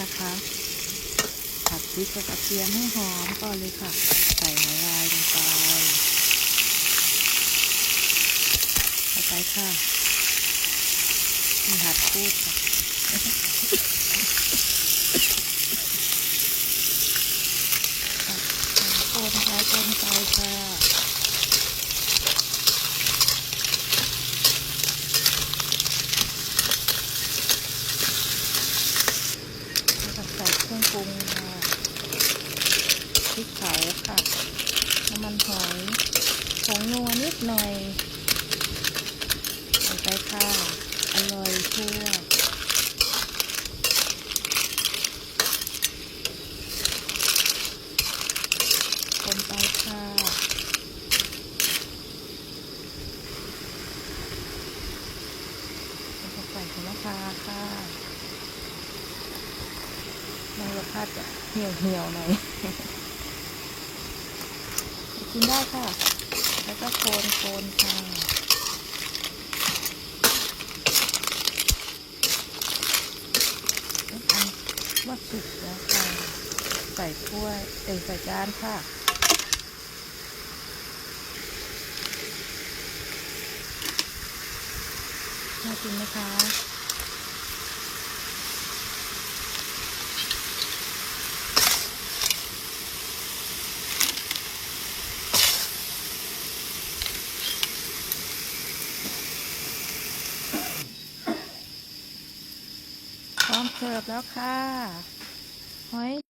นะคะผัดพริกกับกระเทียมให้หอมก่อนเลยค่ะ ใส่หอยลายลงไปต่อไปค่ะมีหัดพูดค่ะโคนไปโคนไปค่ะ แล้วก็ใส่เครื่อง ปรุงค่ะพริกเผาค่ะน้ำมันหอยผงนัวนิดหน่อยใส่ไปค่ะอร่อยทั่วคนไปค่ะใส่หัวละพาค่ะ มันรสชาติจะเหี่ยวเหี่ยวหน่อยกินได้ค่ะ แล้วก็โคนโคนค่ะอันว่าสุกแล้วค่ะ ใส่ถ้วยเอ้ยใส่จานค่ะน่ากินไหมคะ เสิร์ฟแล้วค่ะหอย